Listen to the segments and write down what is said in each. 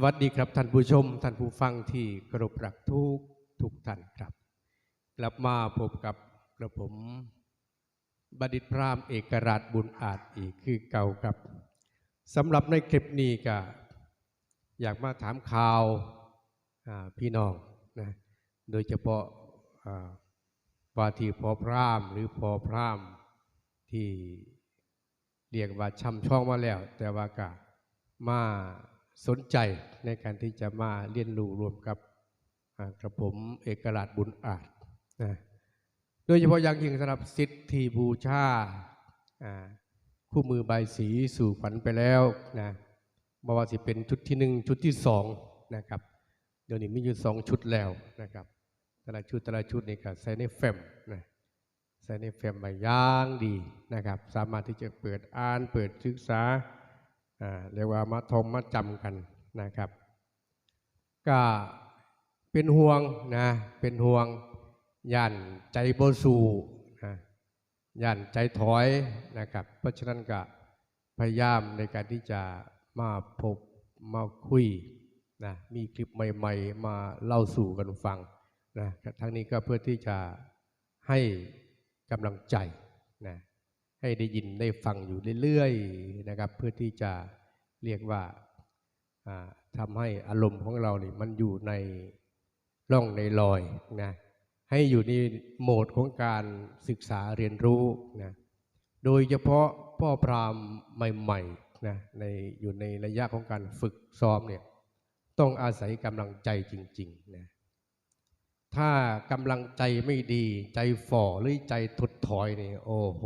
สวัสดีครับท่านผู้ชม ท่านผู้ฟังที่กรบรักทุกทุกท่านครับ กลับมาพบกับกระผมบดิตพรามเอกราชบุญอาจอีกคือเก่าครับสำหรับในคลิปนี้ก็อยากมาถามข่าวพี่น้องนะโดยเฉพาะว่าที่พอพรามหรือพอพรามที่เรียกว่าช่ำช่องมาแล้ว แต่ว่าก็มา สนใจในการที่จะมาเรียนรู้รวมกับกระผมเอกราชบุญอาจนะโดยเฉพาะอย่างยิ่งสำหรับสิทธิบูชาคู่มือใบสีสู่ขวัญไปแล้วนะบว่าสิเป็นชุดที่หนึ่งชุดที่สองนะครับเดี๋ยวนี้มีอยู่สองชุดแล้วนะครับ แต่ละชุดแต่ละชุดนี่ก็ใส่ในแฟ้มนะใส่ในแฟ้มใบย่างดีนะครับ สามารถที่จะเปิดอ่านเปิดศึกษา เรียกว่ามาทมมาจำกันนะครับ ก็เป็นห่วงนะเป็นห่วงย่านใจโบสูนะย่านใจถอยนะครับ เพราะฉะนั้นก็พยายามในการที่จะมาพบมาคุยนะมีคลิปใหม่ๆ มาเล่าสู่กันฟังนะทั้งนี้ก็เพื่อที่จะให้กำลังใจนะ ให้ได้ยินได้ฟังอยู่เรื่อยๆนะครับ เพื่อที่จะเรียกว่าทำให้อารมณ์ของเราเนี่มันอยู่ในร่องในรอยนะให้อยู่ในโหมดของการศึกษาเรียนรู้นะโดยเฉพาะพ่อพรามใหม่ๆนะในอยู่ในระยะของการฝึกซ้อมเนี่ยต้องอาศัยกำลังใจจริงๆนะ ถ้ากำลังใจไม่ดีใจฝ่อหรือใจถดถอยนี่โอ้โห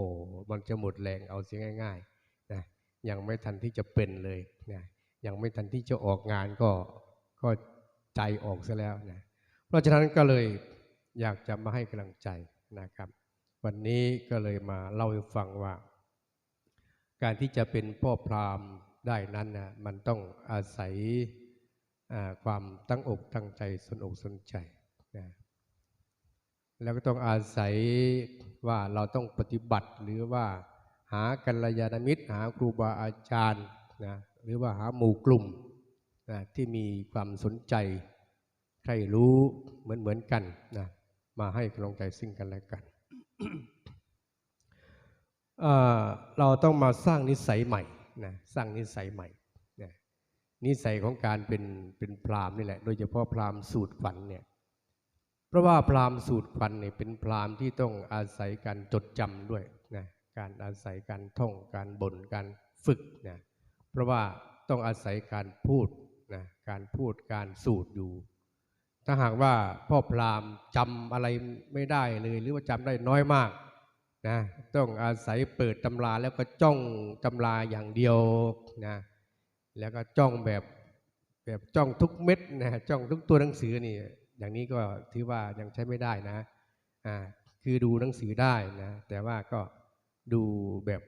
มันจะหมดแรงเอาเสียง่ายๆนะยังไม่ทันที่จะเป็นเลยนะยังไม่ทันที่จะออกงานก็ก็ใจออกซะแล้วนะเพราะฉะนั้นก็เลยอยากจะมาให้กำลังใจนะครับ วันนี้ก็เลยมาเล่าให้ฟังว่า การที่จะเป็นพ่อพราหมณ์ได้นั้นนะมันต้องอาศัยความตั้งอกตั้งใจสนอกสนใจ นะแล้วก็ต้องอาศัยว่าเราต้องปฏิบัติหรือว่าหากัลยาณมิตร หาครูบาอาจารย์นะหรือว่าหาหมู่กลุ่มนะที่มีความสนใจใครรู้เหมือนเหมือนกันนะมาให้กำลังใจซึ่งกันและกันเเราต้องมาสร้างนิสัยใหม่นะสร้างนิสัยใหม่นะนิสัยของการเป็นเป็นพรามนี่แหละ โดยเฉพาะพรามสูตรฝันเนี่ย เพราะว่าพราหมณ์สูตรฝันเนี่ยเป็นพราหมณ์ที่ต้องอาศัยการจดจำด้วยนะการอาศัยการท่องการบ่นการฝึกนะเพราะว่าต้องอาศัยการพูดนะการพูดการสูตรอยู่ ถ้าหากว่าพ่อพราหมณ์จำอะไรไม่ได้เลยหรือว่าจำได้น้อยมากนะต้องอาศัยเปิดตำราแล้วก็จ้องตำราอย่างเดียวนะแล้วก็จ้องแบบแบบจ้องทุกเม็ดนะจ้องทุกตัวหนังสือนี่ อย่างนี้ก็ถือว่ายังใช้ไม่ได้นะอ่าคือดูหนังสือได้นะ แต่ว่าก็ดูแบบ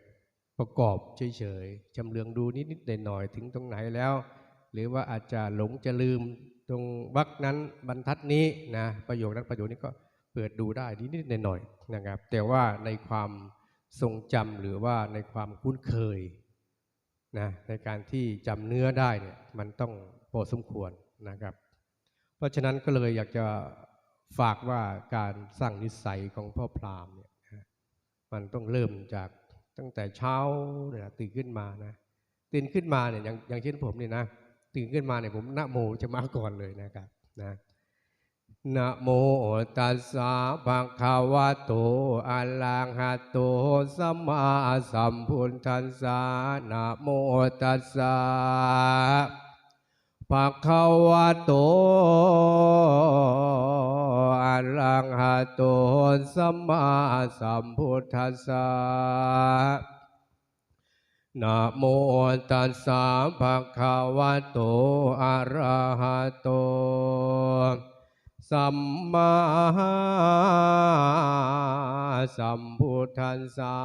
ประกอบเฉยๆจำเรืองดูนิดๆหน่อยๆถึงตรงไหนแล้ว หรือว่าอาจจะหลงจะลืมตรงวรรคนั้นบรรทัดนี้นะประโยคนั้นประโยคนี้ก็เปิดดูได้นิดๆหน่อยๆนะครับ แต่ว่าในความทรงจำหรือว่าในความคุ้นเคยนะในการที่จำเนื้อได้เนี่ยมันต้องพอสมควรนะครับ ราะฉะนั้นก็เลยอยากจะฝากว่าการสร้างนิสัยของพ่อพราหมณ์เนี่ยมันต้องเริ่มจากตั้งแต่เช้าเนี่ยตื่นขึ้นมานะตื่นขึ้นมาเนี่ยอย่างอย่างเช่นผมเนี่ยนะตื่นขึ้นมาเนี่ยผมนะโมจะมาก่อนเลยนะครับนะนะโมตัสสะภะคะวะโตอะระหะโตสัมมาสัมพุทธัสสะนะโมตัสสะ ภะคะวะโตอะระหะโตสัมมาสัมพุทธัสสะนะโมตัสสะภะคะวะโตอะระหะโตสัมมาสัมพุทธัสสะ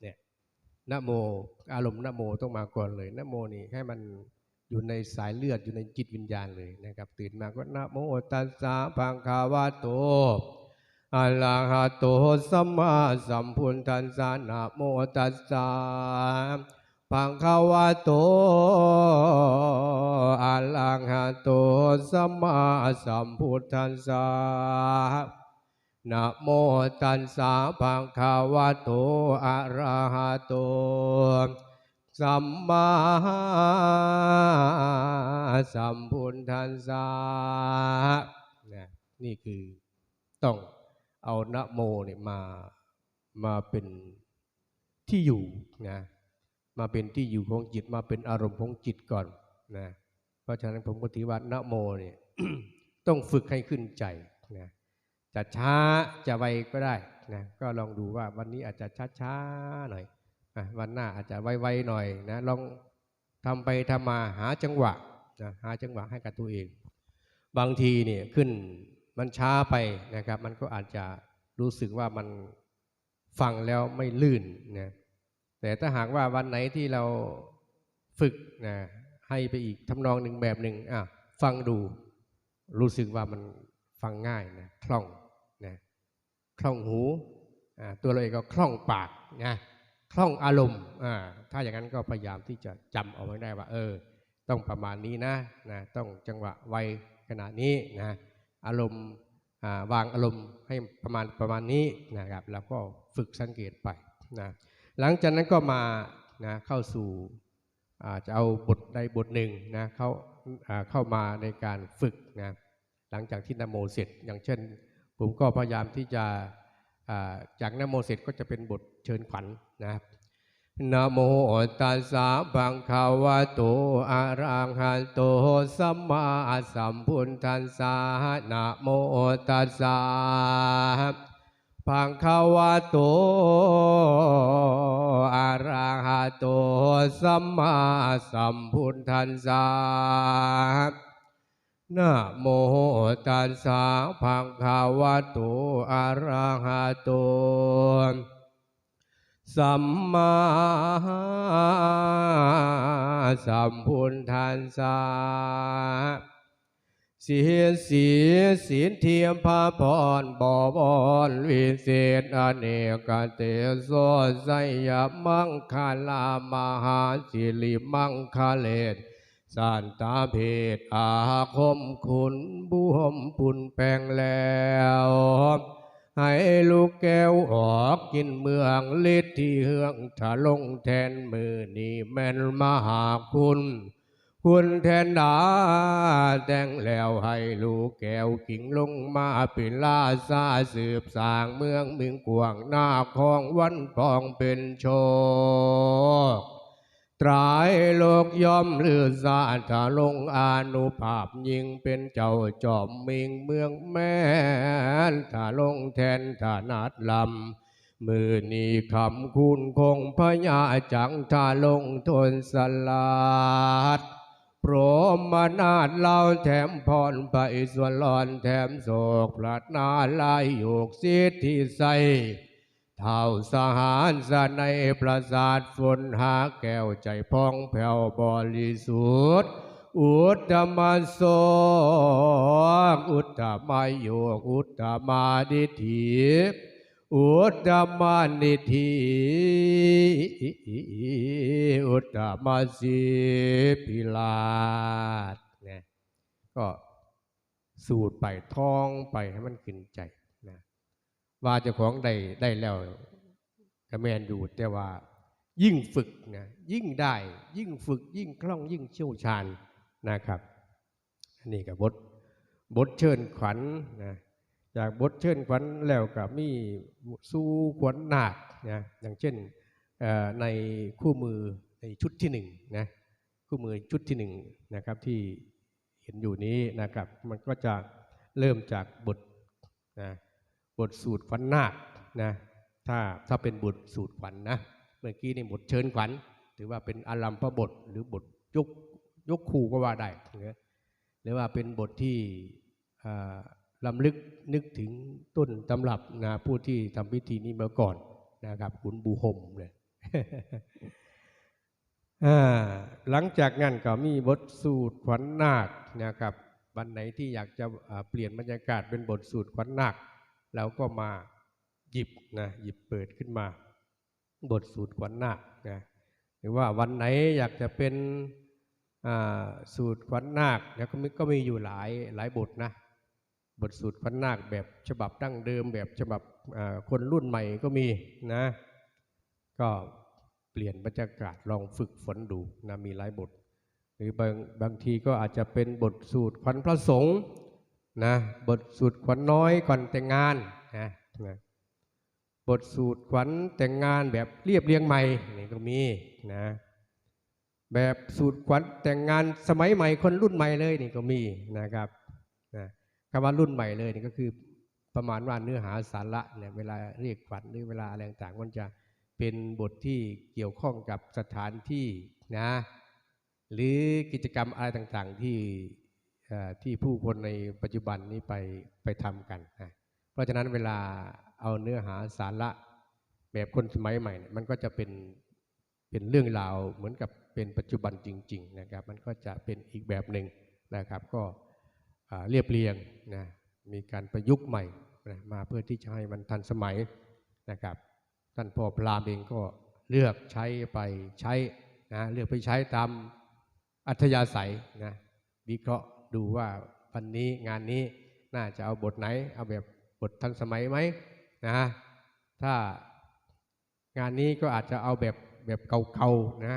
เนี่ยนะโม อารมณ์นะโมต้องมาก่อนเลยนะโมนี่ให้มัน อยู่ในสายเลือดอยู่ในจิตวิญญาณเลยนะครับ ตื่นมาก็นะโมตัสสะภะคะวะโตอะระหะโตสัมมาสัมพุทธัสสะนะโมตัสสะปังคาวะโตอะลังหะโตสัมมาสัมพุทธัสสะนะโมตัสสะปังคาวะโตอะระหะโต สัมมาสัมพุทธัสสะนะนี่คือต้องเอานะโมเนี่ยมามาเป็นที่อยู่นะมาเป็นที่อยู่ของจิตมาเป็นอารมณ์ของจิตก่อนนะเพราะฉะนั้นผมก็ถือว่านะโมเนี่ยต้องฝึกให้ขึ้นใจนะจะช้าจะไวก็ได้นะก็ลองดูว่าวันนี้อาจจะช้าๆหน่อย วันหน้าอาจจะไวๆหน่อยนะลองทำไปทำมาหาจังหวะนะหาจังหวะให้กับตัวเอง บางทีเนี่ยขึ้นมันช้าไปนะครับ มันก็อาจจะรู้สึกว่ามันฟังแล้วไม่ลื่นนะแต่ถ้าหากว่าวันไหนที่เราฝึกนะให้ไปอีกทำนองหนึ่งแบบหนึ่งอะฟังดู รู้สึกว่ามันฟังง่ายนะคล่องนะคล่องหูอ่าตัวเราเองก็คล่องปากนะ คล่องอารมณ์อ่าถ้าอย่างนั้นก็พยายามที่จะจำเอาไว้ได้ว่า เออ ต้องประมาณนี้นะนะต้องจังหวะไวขนาดนี้นะอารมณ์วางอารมณ์ให้ประมาณประมาณนี้นะครับแล้วก็ฝึกสังเกตไปนะหลังจากนั้นก็มานะเข้าสู่จะเอาบทใดบทหนึ่งนะเข้าอ่าเข้ามาในการฝึกนะหลังจากที่นโมเสร็จ อย่างเช่น ผมก็พยายามที่จะ จากนโมเสร็จก็จะเป็นบทเชิญขวัญนะครับนโมตัสสะภะคะวะโตอะระหะโตสัมมาสัมพุทธัสสะนะโมตัสสะภะคะวะโตอะระหะโตสัมมาสัมพุทธัสสะ นะโมตัสสะภะคะวะโตอะระหะโตสัมมาสัมพุทธัสสะสีสีสินเทียมพระพรบอบอนวิเศษอเนกเตโสสยมังคลามหาสิริมังคเลศ สันตาเพศอาคมคุณบุหมปุนแปลงแล้วให้ลูกแก้วออกกินเมืองฤทธิ์ที่เฮืองถลงแทนมือนี่แม่นมหาคุณ คุณแทนดาแต่งแล้วให้ลูกแก้วกิ่งลงมาเป็นลาซาสืบสางเมืองเมืองกวางหน้าของวันปองเป็นโชค ตรายโลกยอมลือสาถาลงอานุภาพยิ่งเป็นเจ้าจอมมิงเมืองแม่นถ้าลงแทนถานาดลำมือนีคำคุณคงพญาจังทาลงทนสลัดโปรมนาดเล่าแถมพรไปส่วนหลอนแถมโศกพลัดนาลายโยกเสิทธิใส เท่าสหารสในประสาทฝนหาแก้วใจพองแผ่วบริสุทธิ์อุตตมาโสอุตตมาโยกอุตตมาดิถีอุตตมานิทีอุตตมาสีพิลาศเนี่ยก็สูดไปท้องไปให้มันขึ้นใจ ว่าเจ้าของได้ได้แล้วก็แมนอยู่แต่ว่า ยิ่งฝึกนะยิ่งได้ยิ่งฝึกยิ่งคล่องยิ่งเชี่ยวชาญนะครับอันนี้กับบทบทเชิญขวัญนะจากบทเชิญขวัญแล้วก็มีสู้ขวัญหนาคนะอย่างเช่นในคู่มือในชุดที่หนึ่งนะคู่มือชุดที่หนึ่งนะครับที่เห็นอยู่นี้นะครับ มันก็จะเริ่มจากบทนะ บทสูตรขวัญนาคนะถ้าถ้าเป็นบทสูตรขวัญนะเมื่อกี้นี่บทเชิญขวัญถือว่าเป็นอารัมพบทหรือบทยกยกคู่ก็ว่าได้หรือว่าเป็นบทที่อ่าลำลึกนึกถึงต้นตำรับนะผู้ที่ทำพิธีนี้มาก่อนนะครับขุนบูหมเลยอ่าหลังจากนั้นก็มีบทสูตรขวัญนาคนะครับวันไหนที่อยากจะเปลี่ยนบรรยากาศเป็นบทสูตรขวัญนาค เราก็มาหยิบนะหยิบเปิดขึ้นมา บทสูตรขวัญนาคนะหรือว่าวันไหนอยากจะเป็นอ่าสูตรขวัญนาคแล้วก็มีก็มีอยู่หลายหลายบทนะบทสูตรขวัญนาคแบบฉบับดั้งเดิม แบบฉบับอ่าคนรุ่นใหม่ก็มีนะ ก็เปลี่ยนบรรยากาศลองฝึกฝนดูนะมีหลายบท หรือบางบางทีก็อาจจะเป็นบทสูตรขวัญพระสงฆ์ นะบทสูตรขวัญน้อยก่อนแต่งงานนะนะบทสูตรขวัญแต่งงานแบบเรียบเรียงใหม่นี่ก็มีนะแบบสูตรขวัญแต่งงานสมัยใหม่คนรุ่นใหม่เลยนี่ก็มีนะครับนะคำว่ารุ่นใหม่เลยนี่ก็คือประมาณว่าเนื้อหาสาระเนี่ยเวลาเรียกขวัญหรือเวลาอะไรต่างๆมันจะเป็นบทที่เกี่ยวข้องกับสถานที่นะหรือกิจกรรมอะไรต่างๆที่ ที่ผู้คนในปัจจุบันนี้ไปไปทำกันนะเพราะฉะนั้นเวลาเอาเนื้อหาสาระแบบคนสมัยใหม่ มันก็จะเป็นเป็นเรื่องราวเหมือนกับเป็นปัจจุบันจริง ๆ นะครับ มันก็จะเป็นอีกแบบหนึ่งนะครับ ก็เรียบเรียงนะมีการประยุกต์ใหม่นะมาเพื่อที่จะให้มันทันสมัยนะครับท่านพ่อพรามเองก็เลือกใช้ไปใช้นะเลือกไปใช้ตามอัธยาศัยนะวิเคราะห์ ดูว่าวันนี้งานนี้น่าจะเอาบทไหน เอาแบบบททันสมัยไหมนะถ้างานนี้ก็อาจจะเอาแบบแบบเก่าๆนะ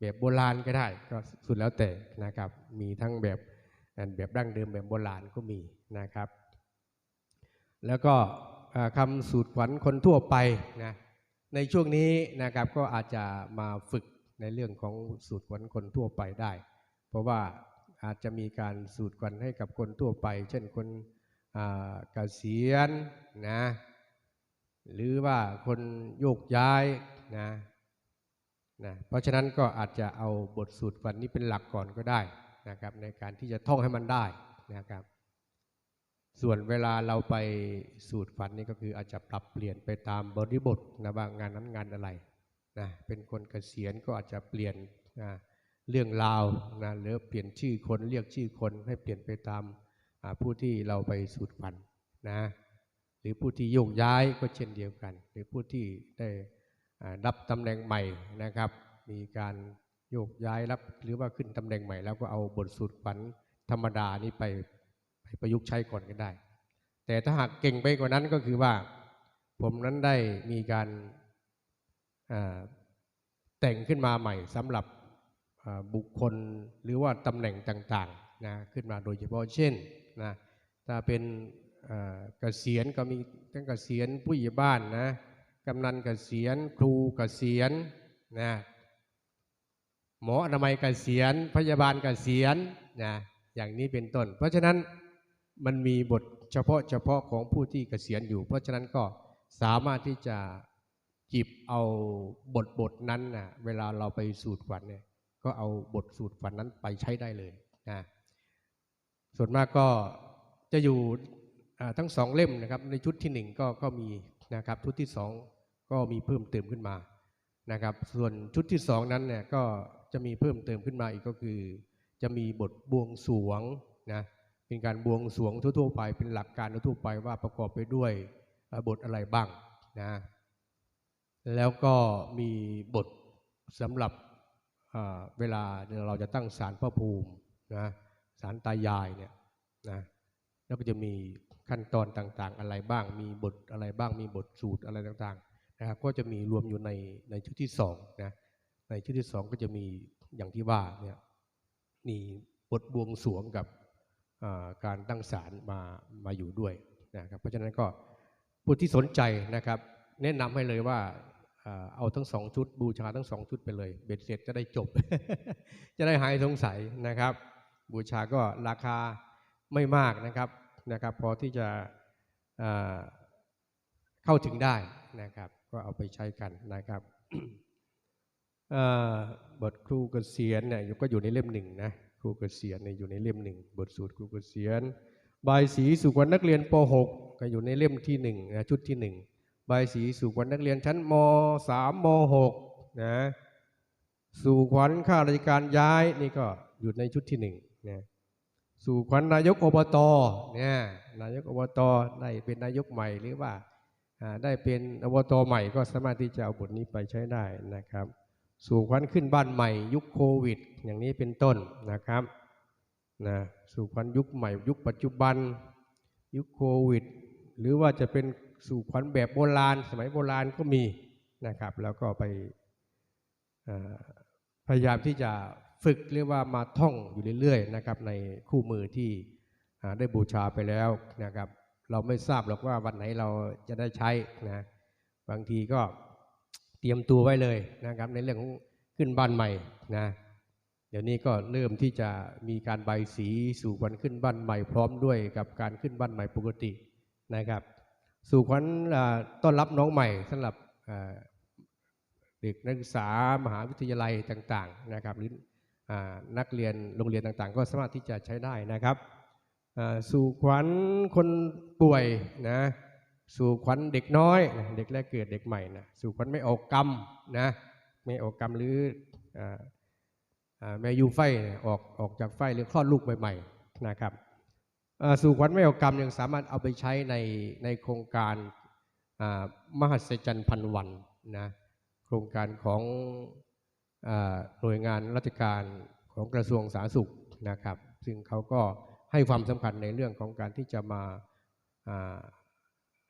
แบบโบราณก็ได้ก็สุดแล้วแต่นะครับ มีทั้งแบบแบบดั้งเดิมแบบโบราณก็มีนะครับ แล้วก็คำสูตรขวัญคนทั่วไปนะในช่วงนี้นะครับก็อาจจะมาฝึกในเรื่องของสูตรขวัญคนทั่วไปได้ เพราะว่า อาจจะมีการสูตรขวัญให้กับคนทั่วไป เช่นคนเกษียณนะหรือว่าคนโยกย้ายนะนะเพราะฉะนั้นก็อาจจะเอาบทสูตรวัญนี้เป็นหลักก่อนก็ได้นะครับ ในการที่จะท่องให้มันได้นะครับ ส่วนเวลาเราไปสูตรฝันนี่ก็คืออาจจะปรับเปลี่ยนไปตามบริบทนะว่างานนั้นงานอะไรนะเป็นคนเกษียณก็อาจจะเปลี่ยนนะ เรื่องราวนะหรือเปลี่ยนชื่อคนเรียกชื่อคนให้เปลี่ยนไปตามผู้ที่เราไปสูตรฝันนะหรือผู้ที่โยกย้ายก็เช่นเดียวกัน หรือผู้ที่ได้รับตำแหน่งใหม่นะครับ มีการโยกย้ายรับหรือว่าขึ้นตำแหน่งใหม่ แล้วก็เอาบทสูตรฝันธรรมดานี้ไปไปประยุกต์ใช้ก่อนก็ได้ แต่ถ้าหากเก่งไปกว่านั้นก็คือว่า ผมนั้นได้มีการแต่งขึ้นมาใหม่สำหรับ บุคคลหรือว่าตำแหน่งต่างๆนะขึ้นมาโดยเฉพาะเช่นนะถ้าเป็นเกษียณก็มีทั้งเกษียณผู้ใหญ่บ้านนะกำนันเกษียณครูเกษียณนะหมออนามัยเกษียณพยาบาลเกษียณนะอย่างนี้เป็นต้น เพราะฉะนั้นมันมีบทเฉพาะเฉพาะของผู้ที่เกษียณอยู่ เพราะฉะนั้นก็สามารถที่จะจิบเอาบทบทนั้นนะเวลาเราไปสูตรฝันเนี่ย ก็เอาบทสูตรฝันนั้นไปใช้ได้เลยนะส่วนมากก็จะอยู่ทั้งสองเล่มนะครับ ในชุดที่หนึ่งก็ก็มีนะครับชุดที่สองก็มีเพิ่มเติมขึ้นมานะครับ ส่วนชุดที่สองนั้นเนี่ยก็จะมีเพิ่มเติมขึ้นมาอีกก็คือ จะมีบทบวงสรวงนะเป็นการบวงสรวงทั่วๆไปเป็นหลักการทั่วไปว่าประกอบไปด้วยบทอะไรบ้างนะแล้วก็มีบทสำหรับ เวลาเราจะตั้งศาลพระภูมินะศาลตายายเนี่ยนะแล้วก็จะมีขั้นตอนต่างๆ อะไรบ้างมีบทอะไรบ้างมีบทสูตรอะไรต่างๆนะครับก็จะมีรวมอยู่ในในชุดที่สองนะในชุดที่สองก็จะมีอย่างที่ว่าเนี่ยมีบทบวงสรวงกับการตั้งศาลมามาอยู่ด้วยนะครับเพราะฉะนั้นก็ผู้ที่สนใจนะครับ แนะนำให้เลยว่า เอาทั้งสองชุด บูชาทั้งสองชุดไปเลย เบ็ดเสร็จจะได้จบ จะได้หายสงสัยนะครับ บูชาก็ราคาไม่มากนะครับนะครับ พอที่จะเข้าถึงได้นะครับ ก็เอาไปใช้กันนะครับบทครูเกษียณเนี่ยก็อยู่ในเล่มหนึ่งนะครูเกษียณเนี่ยอยู่ในเล่มหนึ่งบทสูตรครูเกษียณบายสีสุขวัญนักเรียนป .6 ก็อยู่ในเล่มที่หนึ่งนะชุดที่หนึ่ง ใบสีสุขวัญนักเรียนชั้นม .3 ม .6 นะสู่ขวัญข้าราชการย้ายนี่ก็อยู่ในชุดที่หนึ่งนะสู่ขวัญนายกอบตเนี่ยนายกอบตได้เป็นนายกใหม่หรือว่าอ่าได้เป็นอบตใหม่ก็สามารถที่จะเอาบทนี้ไปใช้ได้นะครับ สู่ขวัญขึ้นบ้านใหม่ ยุคโควิด อย่างนี้เป็นต้นนะครับนะสู่ขวัญยุคใหม่ ยุคปัจจุบัน ยุคโควิด หรือว่าจะเป็น สู่ขวัญแบบโบราณ สมัยโบราณก็มีนะครับ แล้วก็ไปพยายามที่จะฝึกเรียกว่ามาท่องอยู่เรื่อยๆนะครับในคู่มือที่ได้บูชาไปแล้วนะครับ เราไม่ทราบหรอกว่าวันไหนเราจะได้ใช้นะบางทีก็เตรียมตัวไว้เลยนะครับ ในเรื่องของขึ้นบ้านใหม่นะเดี๋ยวนี้ก็เริ่มที่จะมีการใบสีสู่วัญขึ้นบ้านใหม่พร้อมด้วยกับการขึ้นบ้านใหม่ปกตินะครับ สู่ขวัญต้อนรับน้องใหม่สำหรับเด็กนักศึกษามหาวิทยาลัยต่างๆนะครับหรือนักเรียนโรงเรียนต่างๆ ก็สามารถที่จะใช้ได้นะครับสู่ขวัญคนป่วยนะสู่ขวัญเด็กน้อยนะเด็กแรกเกิดเด็กใหม่นะสู่ขวัญไม่ออกกรรมนะไม่ออกกรรมหรือแม่ยูไฟออกออกจากไฟหรือคลอดลูกใหม่ๆนะครับ สู่ขวัญไม่เอากรรมยังสามารถเอาไปใช้ในในโครงการอ่ามหัศจรรย์พันวันนะโครงการของอหน่วยงานราชการของกระทรวงสาธารณสุขนะครับ ซึ่งเขาก็ให้ความสำคัญในเรื่องของการที่จะมา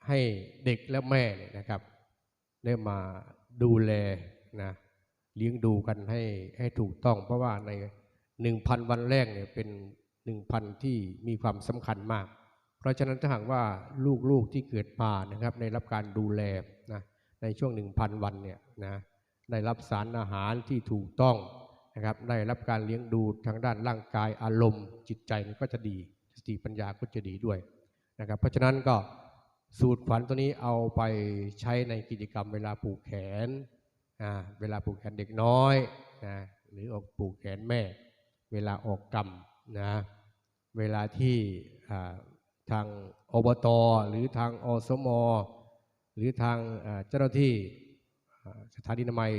ให้เด็กและแม่เนี่ยนะครับ ได้มาดูแลนะเลี้ยงดูกันให้ให้ถูกต้อง เพราะว่าในหนึ่งพันวันแรกเนี่ยเป็น หนึ่งพันที่มีความสำคัญมาก เพราะฉะนั้นถ้าหากว่าลูกๆที่เกิดมานะครับได้รับการดูแลนะในช่วงหนึ่งพันวันเนี่ยนะได้รับสารอาหารที่ถูกต้องนะครับได้รับการเลี้ยงดูทางด้านร่างกายอารมณ์ จิตใจมันก็จะดีสติปัญญาก็จะดีด้วยนะครับเพราะฉะนั้นก็สูตรขวัญตัวนี้เอาไปใช้ในกิจกรรมเวลาผูกแขนอ่าเวลาผูกแขนเด็กน้อยนะหรือออกผูกแขนแม่ เวลาออกกรรมนะ เวลาที่ทางอบตหรือทางอสมหรือทางเจ้าหน้าที่สถานีนามัย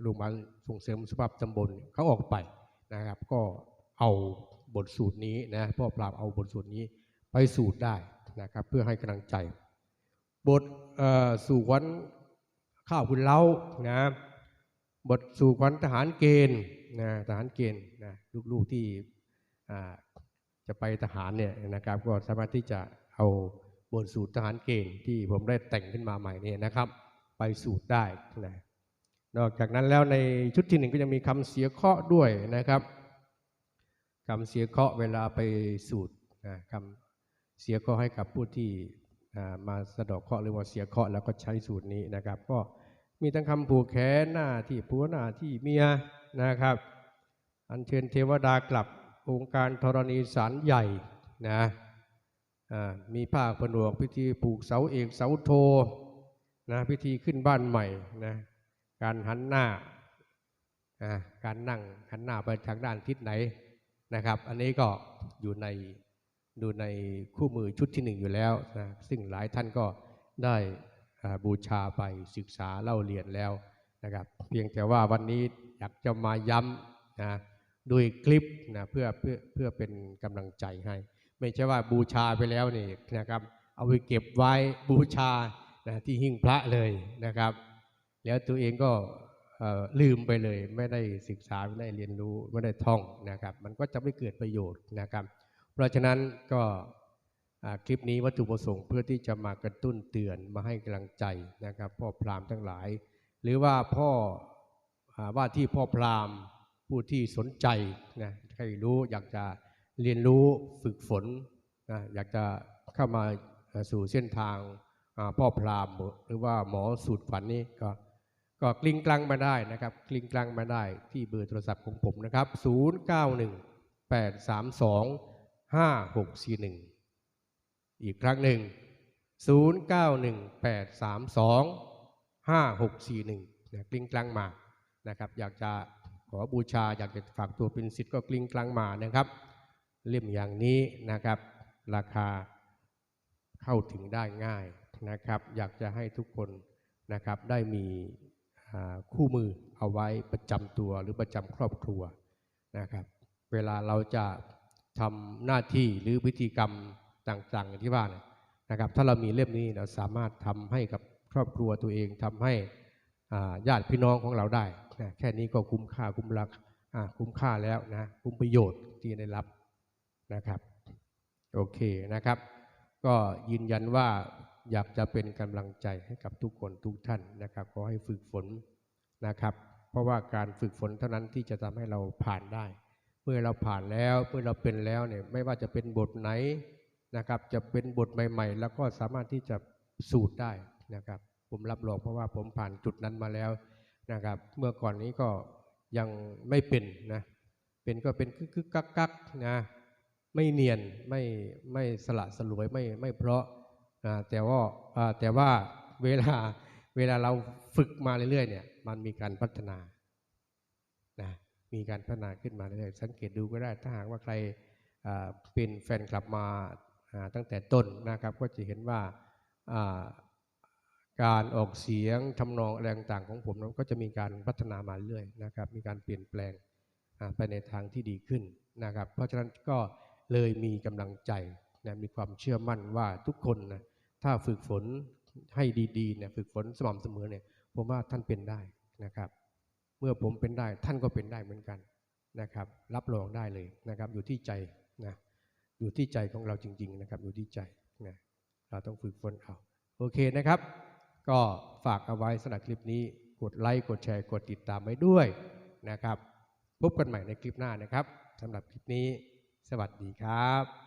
โรงพยาบาลส่งเสริมสุขภาพตำบลเขาออกไปนะครับ ก็เอาบทสูตรนี้นะพ่อปราบเอาบทสูตรนี้ไปสูตรได้นะครับเพื่อให้กำลังใจ บทสู่ขวัญข้าวคุณเล้านะบทสู่ขวัญทหารเกณฑ์นะทหารเกณฑ์นะลูกๆที่ จะไปทหารเนี่ยนะครับ ก็สามารถที่จะเอาบทสูตรทหารเกณฑ์ที่ผมได้แต่งขึ้นมาใหม่นี่นะครับ ไปสูตรได้นะนอกจากนั้นแล้วในชุดที่หนึ่งก็ยังมีคำเสียเคราะห์ด้วยนะครับคำเสียเคราะห์เวลาไปสูตรนะคำเสียเคราะห์ให้กับผู้ที่มาสะดอกเคราะห์หรือว่าเสียเคราะห์แล้วก็ใช้สูตรนี้นะครับ ก็มีทั้งคำผูกแขนหน้าที่ผัวหน้าที่เมียนะครับ อัญเชิญเทวดากลับ องค์การธรณีสารใหญ่นะมีผ้าผนวกพิธีปลูกเสาเอกเสาโทนะพิธีขึ้นบ้านใหม่นะการหันหน้าการนั่งหันหน้าไปทางด้านทิศไหนนะครับ อันนี้ก็อยู่ในดูในคู่มือชุดที่หนึ่งอยู่แล้วนะซึ่งหลายท่านก็ได้บูชาไปศึกษาเล่าเรียนแล้วนะครับ เพียงแต่ว่าวันนี้อยากจะมาย้ำนะ ด้วยคลิปนะเพื่อเพื่อเพื่อเป็นกำลังใจให้ ไม่ใช่ว่าบูชาไปแล้วนี่นะครับ เอาไปเก็บไว้บูชานะที่หิ้งพระเลยนะครับ แล้วตัวเองก็ลืมไปเลย ไม่ได้ศึกษาไม่ได้เรียนรู้ไม่ได้ท่องนะครับ มันก็จะไม่เกิดประโยชน์นะครับ เพราะฉะนั้นก็คลิปนี้วัตถุประสงค์เพื่อที่จะมากระตุ้นเตือนมาให้กำลังใจนะครับ พ่อพราหมณ์ทั้งหลาย หรือว่าพ่ออาว่าที่พ่อพราหมณ์ ผู้ที่สนใจนะใครรู้อยากจะเรียนรู้ฝึกฝนนะอยากจะเข้ามาสู่เส้นทางพ่อพราหมณ์หรือว่าหมอสูตรฝันนี้ก็ก็กลิ้งกลังมาได้นะครับ กลิ้งกลังมาได้ที่เบอร์โทรศัพท์ของผมนะครับ 091 832ห้าหกสี่หนึ่งอีกครั้งหนึ่งศูนย์เก้าหนึ่งแปดสามสองห้าหกสี่หนึ่งกลิ้งกลางมานะครับ อยากจะ อบูชาอยากจะฝากตัวเป็นสิทธิ์ก็กลิ้งกลางมานะครับ เล่มอย่างนี้นะครับ ราคาเข้าถึงได้ง่ายนะครับ อยากจะให้ทุกคนนะครับได้มีคู่มือเอาไว้ประจำตัวหรือประจำครอบครัวนะครับ เวลาเราจะทำหน้าที่หรือพิธีกรรมต่างๆอย่างที่ว่านะครับ ถ้าเรามีเล่มนี้เราสามารถทำให้กับครอบครัวตัวเองทำให้ญาติพี่น้องของเราได้ นะแค่นี้ก็คุ้มค่าคุ้มรักคุ้มค่าแล้วนะคุ้มประโยชน์ที่ได้รับนะครับโอเคนะครับ ก็ยืนยันว่าอยากจะเป็นกำลังใจให้กับทุกคนทุกท่านนะครับขอให้ฝึกฝนนะครับ เพราะว่าการฝึกฝนเท่านั้นที่จะทำให้เราผ่านได้ เมื่อเราผ่านแล้วเมื่อเราเป็นแล้วเนี่ยไม่ว่าจะเป็นบทไหนนะครับ จะเป็นบทใหม่ ๆ แล้วก็สามารถที่จะสูตรได้นะครับ ผมรับรองเพราะว่าผมผ่านจุดนั้นมาแล้ว นะครับ เมื่อก่อนนี้ก็ยังไม่เป็นนะ เป็นก็เป็นคึกคักกักนะ ไม่เนียน ไม่ไม่สละสลวย ไม่ไม่เพราะนะแต่ว่าแต่ว่าเวลาเวลาเราฝึกมาเรื่อยๆเนี่ย มันมีการพัฒนานะมีการพัฒนาขึ้นมาเรื่อยๆ สังเกตดูก็ได้ ถ้าหากว่าใครเป็นแฟนคลับมาตั้งแต่ต้นนะครับ ก็จะเห็นว่า การออกเสียงทำนองอะไรต่างๆของผมนั้นก็จะมีการพัฒนามาเรื่อยนะครับ มีการเปลี่ยนแปลงไปในทางที่ดีขึ้นนะครับ เพราะฉะนั้นก็เลยมีกำลังใจนะมีความเชื่อมั่นว่าทุกคนนะถ้าฝึกฝนให้ดีๆเนี่ยฝึกฝนสม่ำเสมอเนี่ยผมว่าท่านเป็นได้นะครับ เมื่อผมเป็นได้ท่านก็เป็นได้เหมือนกันนะครับ รับรองได้เลยนะครับ อยู่ที่ใจนะอยู่ที่ใจของเราจริง ๆ นะครับ อยู่ที่ใจนะเราต้องฝึกฝนเอาโอเคนะครับ ก็ฝากเอาไว้สำหรับคลิปนี้กดไลค์กดแชร์กดติดตามไว้ด้วยนะครับ พบกันใหม่ในคลิปหน้านะครับสำหรับคลิปนี้ สวัสดีครับ